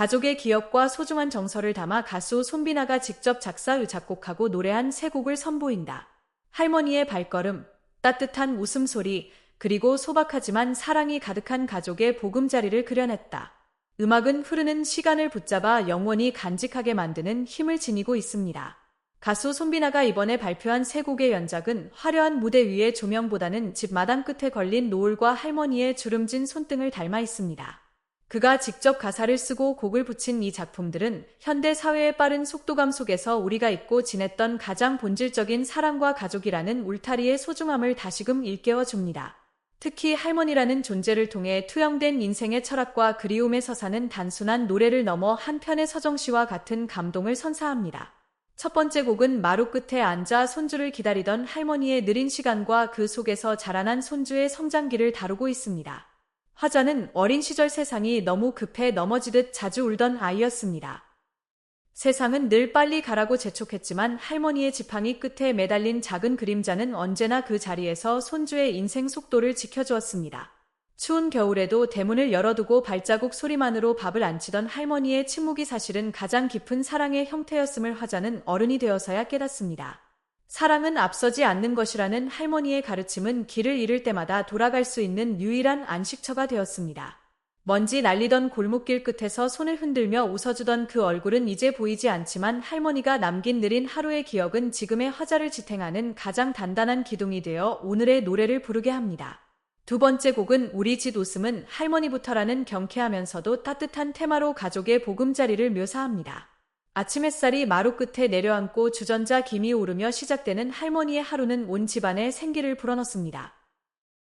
가족의 기억과 소중한 정서를 담아 가수 손비나가 직접 작사, 작곡하고 노래한 세 곡을 선보인다. 할머니의 발걸음, 따뜻한 웃음소리, 그리고 소박하지만 사랑이 가득한 가족의 보금자리를 그려냈다. 음악은 흐르는 시간을 붙잡아 영원히 간직하게 만드는 힘을 지니고 있습니다. 가수 손비나가 이번에 발표한 세 곡의 연작은 화려한 무대 위의 조명보다는 집 마당 끝에 걸린 노을과 할머니의 주름진 손등을 닮아 있습니다. 그가 직접 가사를 쓰고 곡을 붙인 이 작품들은 현대 사회의 빠른 속도감 속에서 우리가 잊고 지냈던 가장 본질적인 사랑과 가족이라는 울타리의 소중함을 다시금 일깨워 줍니다. 특히 할머니라는 존재를 통해 투영된 인생의 철학과 그리움의 서사는 단순한 노래를 넘어 한편의 서정시와 같은 감동을 선사합니다. 첫 번째 곡은 마루 끝에 앉아 손주를 기다리던 할머니의 느린 시간과 그 속에서 자라난 손주의 성장기를 다루고 있습니다. 화자는 어린 시절 세상이 너무 급해 넘어지듯 자주 울던 아이였습니다. 세상은 늘 빨리 가라고 재촉했지만 할머니의 지팡이 끝에 매달린 작은 그림자는 언제나 그 자리에서 손주의 인생 속도를 지켜주었습니다. 추운 겨울에도 대문을 열어두고 발자국 소리만으로 밥을 안 치던 할머니의 침묵이 사실은 가장 깊은 사랑의 형태였음을 화자는 어른이 되어서야 깨닫습니다. 사랑은 앞서지 않는 것이라는 할머니의 가르침은 길을 잃을 때마다 돌아갈 수 있는 유일한 안식처가 되었습니다. 먼지 날리던 골목길 끝에서 손을 흔들며 웃어주던 그 얼굴은 이제 보이지 않지만 할머니가 남긴 느린 하루의 기억은 지금의 화자를 지탱하는 가장 단단한 기둥이 되어 오늘의 노래를 부르게 합니다. 두 번째 곡은 우리 집 웃음은 할머니부터라는 경쾌하면서도 따뜻한 테마로 가족의 보금자리를 묘사합니다. 아침 햇살이 마루 끝에 내려앉고 주전자 김이 오르며 시작되는 할머니의 하루는 온 집안에 생기를 불어넣습니다.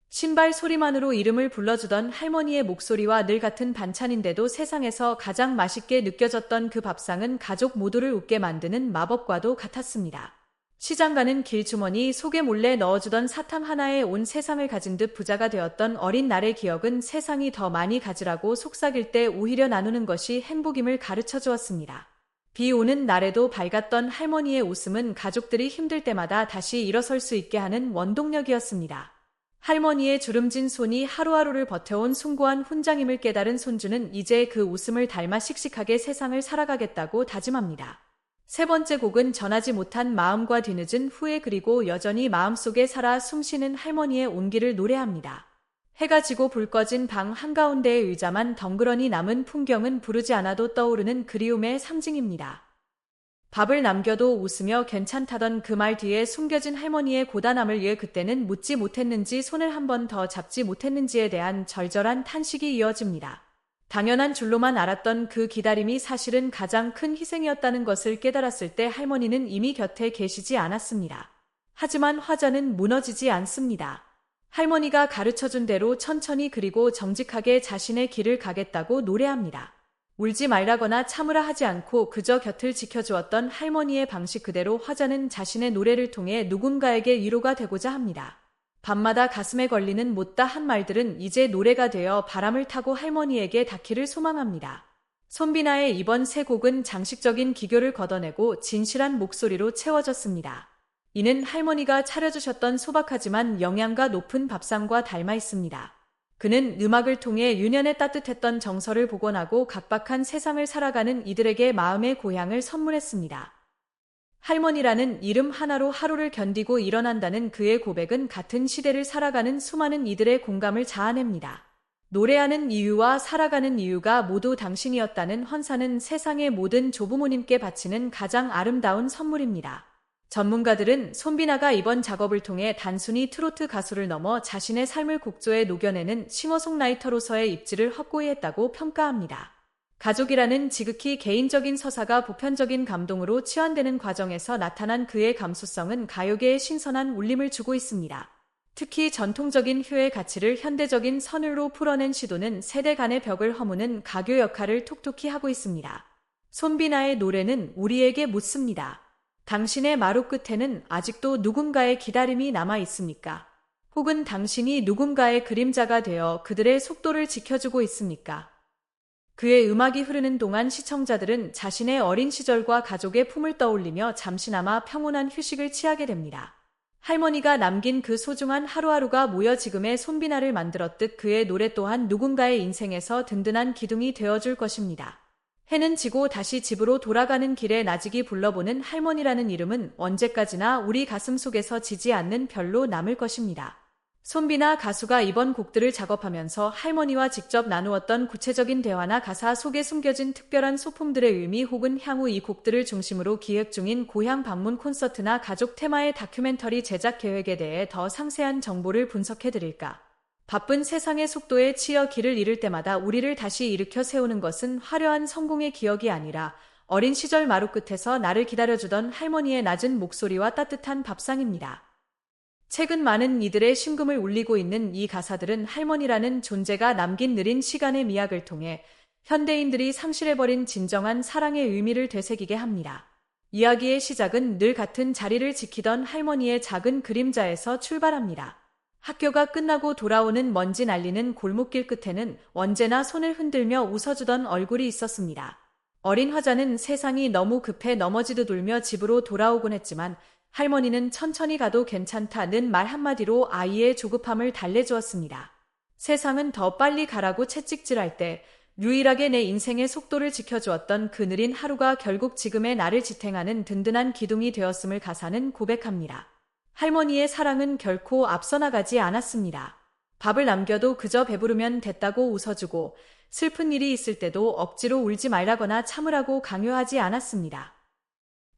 신발 소리만으로 이름을 불러주던 할머니의 목소리와 늘 같은 반찬인데도 세상에서 가장 맛있게 느껴졌던 그 밥상은 가족 모두를 웃게 만드는 마법과도 같았습니다. 시장 가는 길주머니 속에 몰래 넣어주던 사탕 하나에 온 세상을 가진 듯 부자가 되었던 어린 날의 기억은 세상이 더 많이 가지라고 속삭일 때 오히려 나누는 것이 행복임을 가르쳐 주었습니다. 비 오는 날에도 밝았던 할머니의 웃음은 가족들이 힘들 때마다 다시 일어설 수 있게 하는 원동력이었습니다. 할머니의 주름진 손이 하루하루를 버텨온 숭고한 훈장임을 깨달은 손주는 이제 그 웃음을 닮아 씩씩하게 세상을 살아가겠다고 다짐합니다. 세 번째 곡은 전하지 못한 마음과 뒤늦은 후회 그리고 여전히 마음속에 살아 숨쉬는 할머니의 온기를 노래합니다. 해가 지고 불 꺼진 방 한가운데의 의자만 덩그러니 남은 풍경은 부르지 않아도 떠오르는 그리움의 상징입니다. 밥을 남겨도 웃으며 괜찮다던 그 말 뒤에 숨겨진 할머니의 고단함을 위해 그때는 묻지 못했는지 손을 한 번 더 잡지 못했는지에 대한 절절한 탄식이 이어집니다. 당연한 줄로만 알았던 그 기다림이 사실은 가장 큰 희생이었다는 것을 깨달았을 때 할머니는 이미 곁에 계시지 않았습니다. 하지만 화자는 무너지지 않습니다. 할머니가 가르쳐준 대로 천천히 그리고 정직하게 자신의 길을 가겠다고 노래합니다. 울지 말라거나 참으라 하지 않고 그저 곁을 지켜주었던 할머니의 방식 그대로 화자는 자신의 노래를 통해 누군가에게 위로가 되고자 합니다. 밤마다 가슴에 걸리는 못다 한 말들은 이제 노래가 되어 바람을 타고 할머니에게 닿기를 소망합니다. 손비나의 이번 세 곡은 장식적인 기교를 걷어내고 진실한 목소리로 채워졌습니다. 이는 할머니가 차려주셨던 소박하지만 영양가 높은 밥상과 닮아 있습니다. 그는 음악을 통해 유년에 따뜻했던 정서를 복원하고 각박한 세상을 살아가는 이들에게 마음의 고향을 선물했습니다. 할머니라는 이름 하나로 하루를 견디고 일어난다는 그의 고백은 같은 시대를 살아가는 수많은 이들의 공감을 자아냅니다. 노래하는 이유와 살아가는 이유가 모두 당신이었다는 헌사는 세상의 모든 조부모님께 바치는 가장 아름다운 선물입니다. 전문가들은 손비나가 이번 작업을 통해 단순히 트로트 가수를 넘어 자신의 삶을 곡조에 녹여내는 싱어송라이터로서의 입지를 확고히 했다고 평가합니다. 가족이라는 지극히 개인적인 서사가 보편적인 감동으로 치환되는 과정에서 나타난 그의 감수성은 가요계에 신선한 울림을 주고 있습니다. 특히 전통적인 효의 가치를 현대적인 선율로 풀어낸 시도는 세대 간의 벽을 허무는 가교 역할을 톡톡히 하고 있습니다. 손비나의 노래는 우리에게 묻습니다. 당신의 마루 끝에는 아직도 누군가의 기다림이 남아 있습니까? 혹은 당신이 누군가의 그림자가 되어 그들의 속도를 지켜주고 있습니까? 그의 음악이 흐르는 동안 시청자들은 자신의 어린 시절과 가족의 품을 떠올리며 잠시나마 평온한 휴식을 취하게 됩니다. 할머니가 남긴 그 소중한 하루하루가 모여 지금의 손비나를 만들었듯 그의 노래 또한 누군가의 인생에서 든든한 기둥이 되어줄 것입니다. 해는 지고 다시 집으로 돌아가는 길에 나직이 불러보는 할머니라는 이름은 언제까지나 우리 가슴 속에서 지지 않는 별로 남을 것입니다. 손비나 가수가 이번 곡들을 작업하면서 할머니와 직접 나누었던 구체적인 대화나 가사 속에 숨겨진 특별한 소품들의 의미 혹은 향후 이 곡들을 중심으로 기획 중인 고향 방문 콘서트나 가족 테마의 다큐멘터리 제작 계획에 대해 더 상세한 정보를 분석해 드릴까. 바쁜 세상의 속도에 치여 길을 잃을 때마다 우리를 다시 일으켜 세우는 것은 화려한 성공의 기억이 아니라 어린 시절 마루 끝에서 나를 기다려주던 할머니의 낮은 목소리와 따뜻한 밥상입니다. 최근 많은 이들의 심금을 울리고 있는 이 가사들은 할머니라는 존재가 남긴 느린 시간의 미학을 통해 현대인들이 상실해버린 진정한 사랑의 의미를 되새기게 합니다. 이야기의 시작은 늘 같은 자리를 지키던 할머니의 작은 그림자에서 출발합니다. 학교가 끝나고 돌아오는 먼지 날리는 골목길 끝에는 언제나 손을 흔들며 웃어주던 얼굴이 있었습니다. 어린 화자는 세상이 너무 급해 넘어지듯 울며 집으로 돌아오곤 했지만 할머니는 천천히 가도 괜찮다는 말 한마디로 아이의 조급함을 달래주었습니다. 세상은 더 빨리 가라고 채찍질할 때 유일하게 내 인생의 속도를 지켜주었던 그 느린 하루가 결국 지금의 나를 지탱하는 든든한 기둥이 되었음을 가사는 고백합니다. 할머니의 사랑은 결코 앞서 나가지 않았습니다. 밥을 남겨도 그저 배부르면 됐다고 웃어주고 슬픈 일이 있을 때도 억지로 울지 말라거나 참으라고 강요하지 않았습니다.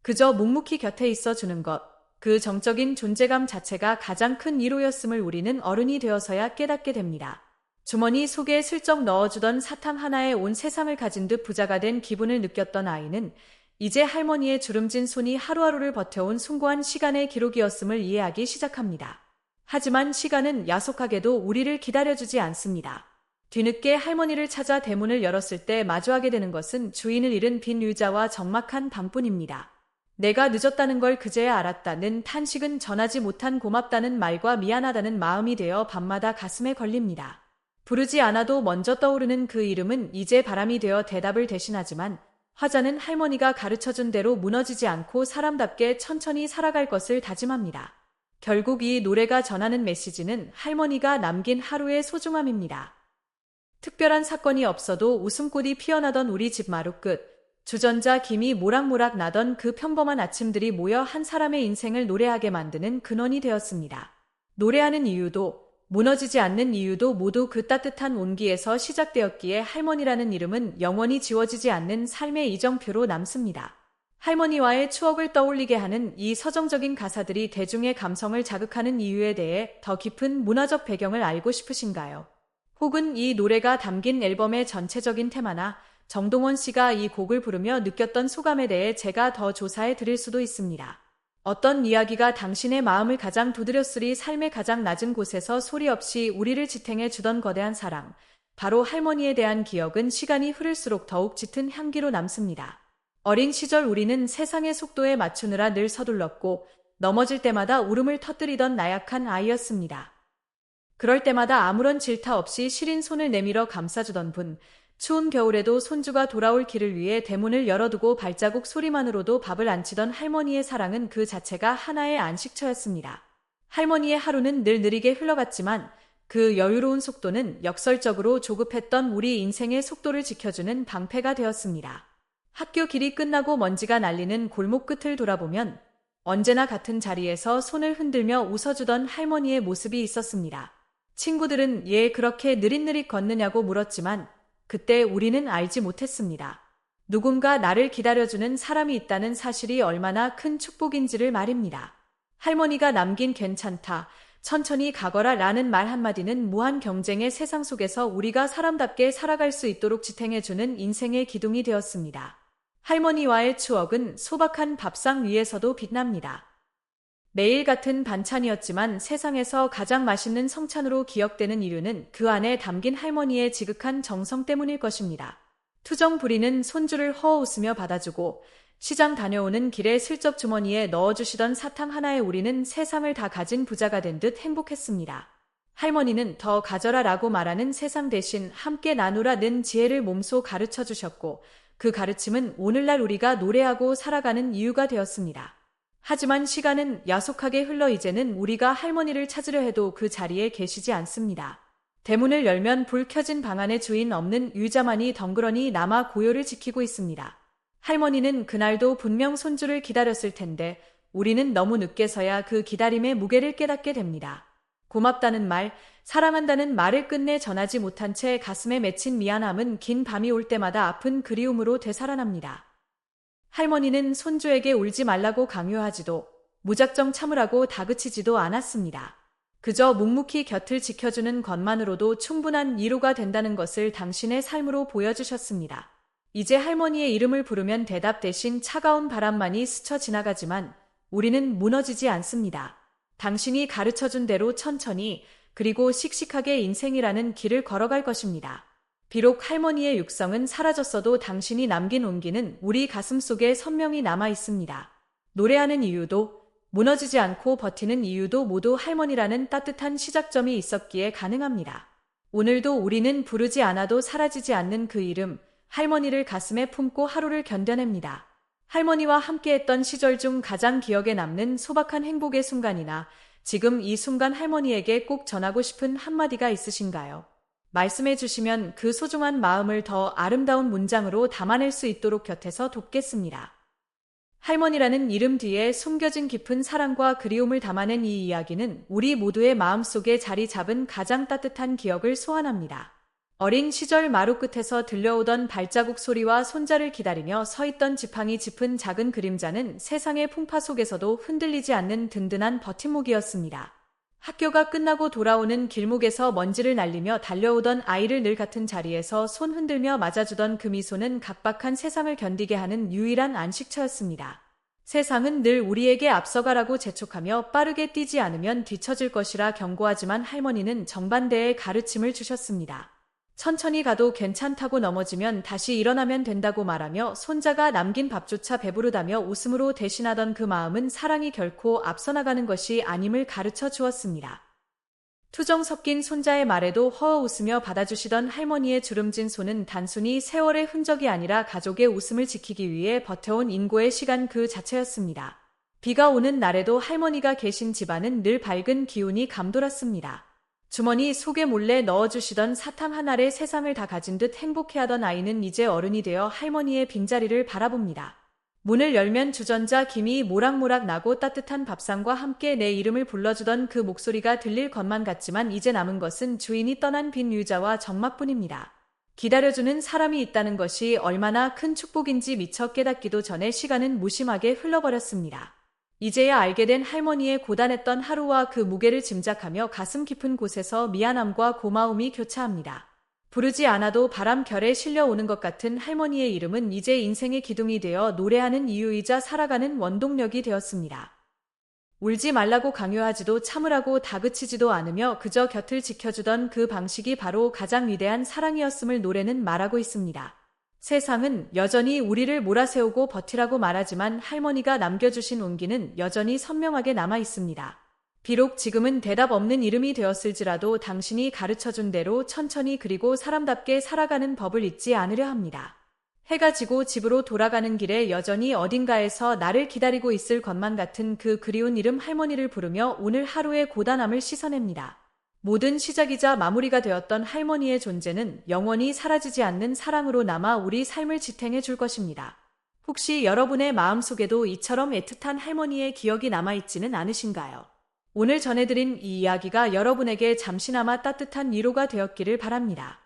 그저 묵묵히 곁에 있어 주는 것, 그 정적인 존재감 자체가 가장 큰 위로였음을 우리는 어른이 되어서야 깨닫게 됩니다. 주머니 속에 슬쩍 넣어주던 사탕 하나에 온 세상을 가진 듯 부자가 된 기분을 느꼈던 아이는 이제 할머니의 주름진 손이 하루하루를 버텨온 숭고한 시간의 기록이었음을 이해하기 시작합니다. 하지만 시간은 야속하게도 우리를 기다려주지 않습니다. 뒤늦게 할머니를 찾아 대문을 열었을 때 마주하게 되는 것은 주인을 잃은 빈 의자와 적막한 방뿐입니다. 내가 늦었다는 걸 그제야 알았다는 탄식은 전하지 못한 고맙다는 말과 미안하다는 마음이 되어 밤마다 가슴에 걸립니다. 부르지 않아도 먼저 떠오르는 그 이름은 이제 바람이 되어 대답을 대신하지만 화자는 할머니가 가르쳐준 대로 무너지지 않고 사람답게 천천히 살아갈 것을 다짐합니다. 결국 이 노래가 전하는 메시지는 할머니가 남긴 하루의 소중함입니다. 특별한 사건이 없어도 웃음꽃이 피어나던 우리 집 마루 끝, 주전자 김이 모락모락 나던 그 평범한 아침들이 모여 한 사람의 인생을 노래하게 만드는 근원이 되었습니다. 노래하는 이유도 무너지지 않는 이유도 모두 그 따뜻한 온기에서 시작되었기에 할머니라는 이름은 영원히 지워지지 않는 삶의 이정표로 남습니다. 할머니와의 추억을 떠올리게 하는 이 서정적인 가사들이 대중의 감성을 자극하는 이유에 대해 더 깊은 문화적 배경을 알고 싶으신가요? 혹은 이 노래가 담긴 앨범의 전체적인 테마나 정동원 씨가 이 곡을 부르며 느꼈던 소감에 대해 제가 더 조사해 드릴 수도 있습니다. 어떤 이야기가 당신의 마음을 가장 두드렸으리 삶의 가장 낮은 곳에서 소리 없이 우리를 지탱해 주던 거대한 사랑. 바로 할머니에 대한 기억은 시간이 흐를수록 더욱 짙은 향기로 남습니다. 어린 시절 우리는 세상의 속도에 맞추느라 늘 서둘렀고 넘어질 때마다 울음을 터뜨리던 나약한 아이였습니다. 그럴 때마다 아무런 질타 없이 시린 손을 내밀어 감싸주던 분, 추운 겨울에도 손주가 돌아올 길을 위해 대문을 열어두고 발자국 소리만으로도 밥을 안 치던 할머니의 사랑은 그 자체가 하나의 안식처였습니다. 할머니의 하루는 늘 느리게 흘러갔지만 그 여유로운 속도는 역설적으로 조급했던 우리 인생의 속도를 지켜주는 방패가 되었습니다. 학교 길이 끝나고 먼지가 날리는 골목 끝을 돌아보면 언제나 같은 자리에서 손을 흔들며 웃어주던 할머니의 모습이 있었습니다. 친구들은 얘 그렇게 느릿느릿 걷느냐고 물었지만 그때 우리는 알지 못했습니다. 누군가 나를 기다려주는 사람이 있다는 사실이 얼마나 큰 축복인지를 말입니다. 할머니가 남긴 괜찮다, 천천히 가거라 라는 말 한마디는 무한 경쟁의 세상 속에서 우리가 사람답게 살아갈 수 있도록 지탱해주는 인생의 기둥이 되었습니다. 할머니와의 추억은 소박한 밥상 위에서도 빛납니다. 매일 같은 반찬이었지만 세상에서 가장 맛있는 성찬으로 기억되는 이유는 그 안에 담긴 할머니의 지극한 정성 때문일 것입니다. 투정 부리는 손주를 허웃으며 받아주고 시장 다녀오는 길에 슬쩍 주머니에 넣어주시던 사탕 하나에 우리는 세상을 다 가진 부자가 된 듯 행복했습니다. 할머니는 더 가져라 라고 말하는 세상 대신 함께 나누라는 지혜를 몸소 가르쳐 주셨고 그 가르침은 오늘날 우리가 노래하고 살아가는 이유가 되었습니다. 하지만 시간은 야속하게 흘러 이제는 우리가 할머니를 찾으려 해도 그 자리에 계시지 않습니다. 대문을 열면 불 켜진 방 안에 주인 없는 유자만이 덩그러니 남아 고요를 지키고 있습니다. 할머니는 그날도 분명 손주를 기다렸을 텐데 우리는 너무 늦게서야 그 기다림의 무게를 깨닫게 됩니다. 고맙다는 말, 사랑한다는 말을 끝내 전하지 못한 채 가슴에 맺힌 미안함은 긴 밤이 올 때마다 아픈 그리움으로 되살아납니다. 할머니는 손주에게 울지 말라고 강요하지도 무작정 참으라고 다그치지도 않았습니다. 그저 묵묵히 곁을 지켜주는 것만으로도 충분한 위로가 된다는 것을 당신의 삶으로 보여주셨습니다. 이제 할머니의 이름을 부르면 대답 대신 차가운 바람만이 스쳐 지나가지만 우리는 무너지지 않습니다. 당신이 가르쳐준 대로 천천히 그리고 씩씩하게 인생이라는 길을 걸어갈 것입니다. 비록 할머니의 육성은 사라졌어도 당신이 남긴 온기는 우리 가슴 속에 선명히 남아 있습니다. 노래하는 이유도 무너지지 않고 버티는 이유도 모두 할머니라는 따뜻한 시작점이 있었기에 가능합니다. 오늘도 우리는 부르지 않아도 사라지지 않는 그 이름, 할머니를 가슴에 품고 하루를 견뎌냅니다. 할머니와 함께했던 시절 중 가장 기억에 남는 소박한 행복의 순간이나 지금 이 순간 할머니에게 꼭 전하고 싶은 한마디가 있으신가요? 말씀해 주시면 그 소중한 마음을 더 아름다운 문장으로 담아낼 수 있도록 곁에서 돕겠습니다. 할머니라는 이름 뒤에 숨겨진 깊은 사랑과 그리움을 담아낸 이 이야기는 우리 모두의 마음속에 자리 잡은 가장 따뜻한 기억을 소환합니다. 어린 시절 마루 끝에서 들려오던 발자국 소리와 손자를 기다리며 서 있던 지팡이 짚은 작은 그림자는 세상의 풍파 속에서도 흔들리지 않는 든든한 버팀목이었습니다. 학교가 끝나고 돌아오는 길목에서 먼지를 날리며 달려오던 아이를 늘 같은 자리에서 손 흔들며 맞아주던 그 미소는 각박한 세상을 견디게 하는 유일한 안식처였습니다. 세상은 늘 우리에게 앞서가라고 재촉하며 빠르게 뛰지 않으면 뒤처질 것이라 경고하지만 할머니는 정반대의 가르침을 주셨습니다. 천천히 가도 괜찮다고 넘어지면 다시 일어나면 된다고 말하며 손자가 남긴 밥조차 배부르다며 웃음으로 대신하던 그 마음은 사랑이 결코 앞서 나가는 것이 아님을 가르쳐 주었습니다. 투정 섞인 손자의 말에도 허어 웃으며 받아주시던 할머니의 주름진 손은 단순히 세월의 흔적이 아니라 가족의 웃음을 지키기 위해 버텨온 인고의 시간 그 자체였습니다. 비가 오는 날에도 할머니가 계신 집안은 늘 밝은 기운이 감돌았습니다. 주머니 속에 몰래 넣어주시던 사탕 하나를 세상을 다 가진 듯 행복해하던 아이는 이제 어른이 되어 할머니의 빈자리를 바라봅니다. 문을 열면 주전자 김이 모락모락 나고 따뜻한 밥상과 함께 내 이름을 불러주던 그 목소리가 들릴 것만 같지만 이제 남은 것은 주인이 떠난 빈 유자와 정막뿐입니다. 기다려주는 사람이 있다는 것이 얼마나 큰 축복인지 미처 깨닫기도 전에 시간은 무심하게 흘러버렸습니다. 이제야 알게 된 할머니의 고단했던 하루와 그 무게를 짐작하며 가슴 깊은 곳에서 미안함과 고마움이 교차합니다. 부르지 않아도 바람결에 실려오는 것 같은 할머니의 이름은 이제 인생의 기둥이 되어 노래하는 이유이자 살아가는 원동력이 되었습니다. 울지 말라고 강요하지도 참으라고 다그치지도 않으며 그저 곁을 지켜주던 그 방식이 바로 가장 위대한 사랑이었음을 노래는 말하고 있습니다. 세상은 여전히 우리를 몰아세우고 버티라고 말하지만 할머니가 남겨주신 온기는 여전히 선명하게 남아 있습니다. 비록 지금은 대답 없는 이름이 되었을지라도 당신이 가르쳐준 대로 천천히 그리고 사람답게 살아가는 법을 잊지 않으려 합니다. 해가 지고 집으로 돌아가는 길에 여전히 어딘가에서 나를 기다리고 있을 것만 같은 그 그리운 이름 할머니를 부르며 오늘 하루의 고단함을 씻어냅니다. 모든 시작이자 마무리가 되었던 할머니의 존재는 영원히 사라지지 않는 사랑으로 남아 우리 삶을 지탱해 줄 것입니다. 혹시 여러분의 마음속에도 이처럼 애틋한 할머니의 기억이 남아있지는 않으신가요? 오늘 전해드린 이 이야기가 여러분에게 잠시나마 따뜻한 위로가 되었기를 바랍니다.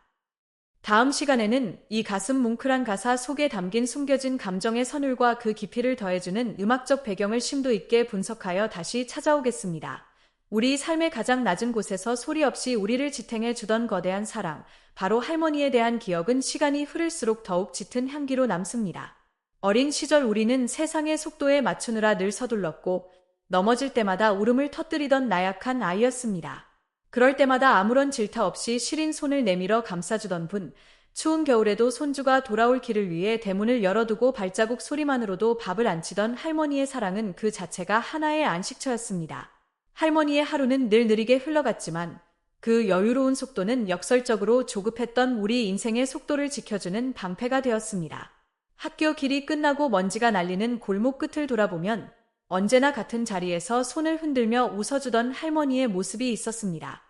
다음 시간에는 이 가슴 뭉클한 가사 속에 담긴 숨겨진 감정의 선율과 그 깊이를 더해주는 음악적 배경을 심도 있게 분석하여 다시 찾아오겠습니다. 우리 삶의 가장 낮은 곳에서 소리 없이 우리를 지탱해 주던 거대한 사랑, 바로 할머니에 대한 기억은 시간이 흐를수록 더욱 짙은 향기로 남습니다. 어린 시절 우리는 세상의 속도에 맞추느라 늘 서둘렀고 넘어질 때마다 울음을 터뜨리던 나약한 아이였습니다. 그럴 때마다 아무런 질타 없이 시린 손을 내밀어 감싸주던 분, 추운 겨울에도 손주가 돌아올 길을 위해 대문을 열어두고 발자국 소리만으로도 밥을 안 치던 할머니의 사랑은 그 자체가 하나의 안식처였습니다. 할머니의 하루는 늘 느리게 흘러갔지만 그 여유로운 속도는 역설적으로 조급했던 우리 인생의 속도를 지켜주는 방패가 되었습니다. 학교 길이 끝나고 먼지가 날리는 골목 끝을 돌아보면 언제나 같은 자리에서 손을 흔들며 웃어주던 할머니의 모습이 있었습니다.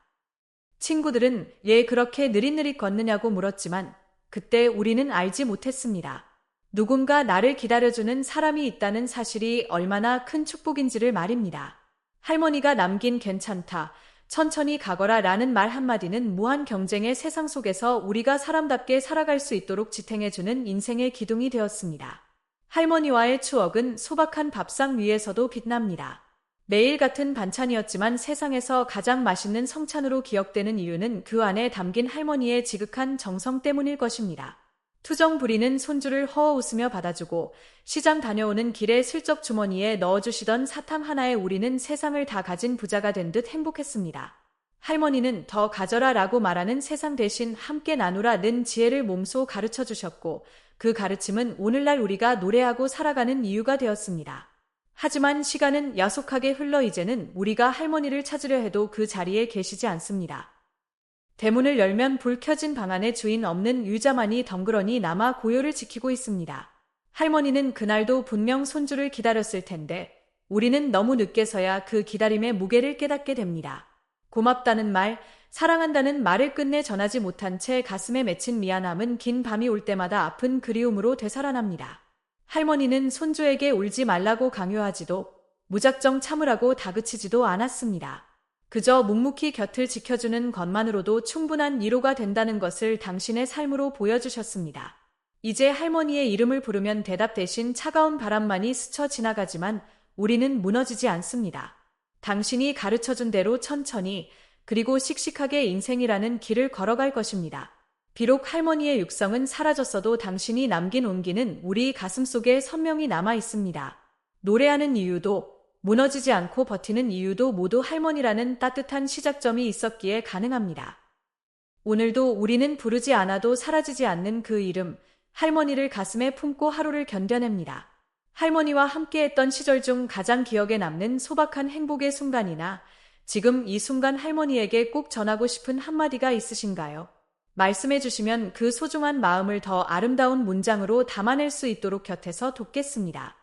친구들은 얘 그렇게 느릿느릿 걷느냐고 물었지만 그때 우리는 알지 못했습니다. 누군가 나를 기다려주는 사람이 있다는 사실이 얼마나 큰 축복인지를 말입니다. 할머니가 남긴 괜찮다, 천천히 가거라 라는 말 한마디는 무한 경쟁의 세상 속에서 우리가 사람답게 살아갈 수 있도록 지탱해주는 인생의 기둥이 되었습니다. 할머니와의 추억은 소박한 밥상 위에서도 빛납니다. 매일 같은 반찬이었지만 세상에서 가장 맛있는 성찬으로 기억되는 이유는 그 안에 담긴 할머니의 지극한 정성 때문일 것입니다. 투정 부리는 손주를 허어 웃으며 받아주고 시장 다녀오는 길에 슬쩍 주머니에 넣어주시던 사탕 하나에 우리는 세상을 다 가진 부자가 된 듯 행복했습니다. 할머니는 더 가져라 라고 말하는 세상 대신 함께 나누라 는 지혜를 몸소 가르쳐 주셨고 그 가르침은 오늘날 우리가 노래하고 살아가는 이유가 되었습니다. 하지만 시간은 야속하게 흘러 이제는 우리가 할머니를 찾으려 해도 그 자리에 계시지 않습니다. 대문을 열면 불 켜진 방 안에 주인 없는 유자만이 덩그러니 남아 고요를 지키고 있습니다. 할머니는 그날도 분명 손주를 기다렸을 텐데 우리는 너무 늦게서야 그 기다림의 무게를 깨닫게 됩니다. 고맙다는 말, 사랑한다는 말을 끝내 전하지 못한 채 가슴에 맺힌 미안함은 긴 밤이 올 때마다 아픈 그리움으로 되살아납니다. 할머니는 손주에게 울지 말라고 강요하지도 무작정 참으라고 다그치지도 않았습니다. 그저 묵묵히 곁을 지켜주는 것만으로도 충분한 위로가 된다는 것을 당신의 삶으로 보여주셨습니다. 이제 할머니의 이름을 부르면 대답 대신 차가운 바람만이 스쳐 지나가지만 우리는 무너지지 않습니다. 당신이 가르쳐준 대로 천천히 그리고 씩씩하게 인생이라는 길을 걸어갈 것입니다. 비록 할머니의 육성은 사라졌어도 당신이 남긴 온기는 우리 가슴 속에 선명히 남아 있습니다. 노래하는 이유도 무너지지 않고 버티는 이유도 모두 할머니라는 따뜻한 시작점이 있었기에 가능합니다. 오늘도 우리는 부르지 않아도 사라지지 않는 그 이름, 할머니를 가슴에 품고 하루를 견뎌냅니다. 할머니와 함께했던 시절 중 가장 기억에 남는 소박한 행복의 순간이나 지금 이 순간 할머니에게 꼭 전하고 싶은 한마디가 있으신가요? 말씀해 주시면 그 소중한 마음을 더 아름다운 문장으로 담아낼 수 있도록 곁에서 돕겠습니다.